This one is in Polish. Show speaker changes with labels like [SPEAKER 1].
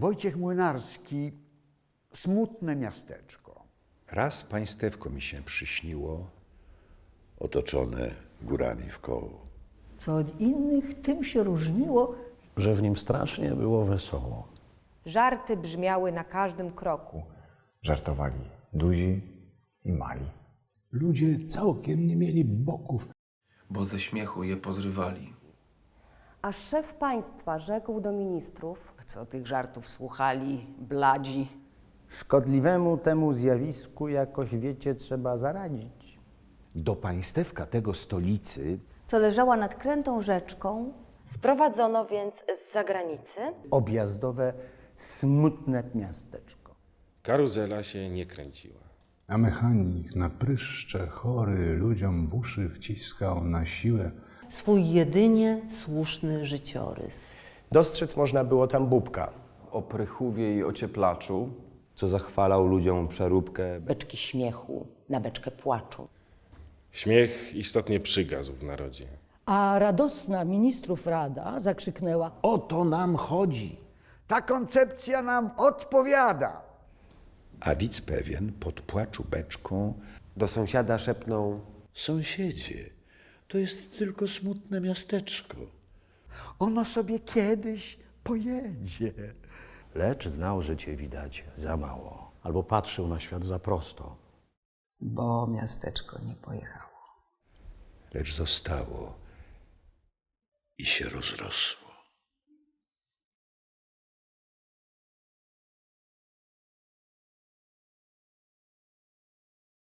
[SPEAKER 1] Wojciech Młynarski, smutne miasteczko.
[SPEAKER 2] Raz państewko mi się przyśniło, otoczone górami w koło.
[SPEAKER 3] Co od innych tym się różniło,
[SPEAKER 4] że w nim strasznie było wesoło.
[SPEAKER 5] Żarty brzmiały na każdym kroku.
[SPEAKER 6] Żartowali duzi i mali.
[SPEAKER 7] Ludzie całkiem nie mieli boków.
[SPEAKER 8] bo ze śmiechu je pozrywali.
[SPEAKER 9] A szef państwa rzekł do ministrów,
[SPEAKER 10] Co tych żartów słuchali, bladzi.
[SPEAKER 11] Szkodliwemu temu zjawisku jakoś, wiecie, trzeba zaradzić.
[SPEAKER 1] Do państewka tego stolicy
[SPEAKER 12] co leżała nad krętą rzeczką,
[SPEAKER 9] sprowadzono więc z zagranicy
[SPEAKER 11] Objazdowe, smutne miasteczko.
[SPEAKER 13] Karuzela się nie kręciła.
[SPEAKER 7] A mechanik na pryszcze chory ludziom w uszy wciskał na siłę.
[SPEAKER 10] Swój jedynie słuszny życiorys.
[SPEAKER 14] Dostrzec można było tam Bubka.
[SPEAKER 4] O prychówie i ocieplaczu,
[SPEAKER 11] Co zachwalał ludziom przeróbkę.
[SPEAKER 10] Beczki śmiechu na beczkę płaczu.
[SPEAKER 13] Śmiech istotnie przygasł w narodzie.
[SPEAKER 3] a radosna ministrów rada zakrzyknęła
[SPEAKER 1] o to nam chodzi. Ta koncepcja nam odpowiada.
[SPEAKER 2] A widz pewien pod płaczu beczką
[SPEAKER 14] Do sąsiada szepnął
[SPEAKER 2] Sąsiedzie, to jest tylko smutne miasteczko.
[SPEAKER 1] Ono sobie kiedyś pojedzie.
[SPEAKER 4] lecz znał życie widać za mało. Albo patrzył na świat za prosto.
[SPEAKER 10] Bo miasteczko nie pojechało.
[SPEAKER 2] Lecz zostało i się rozrosło.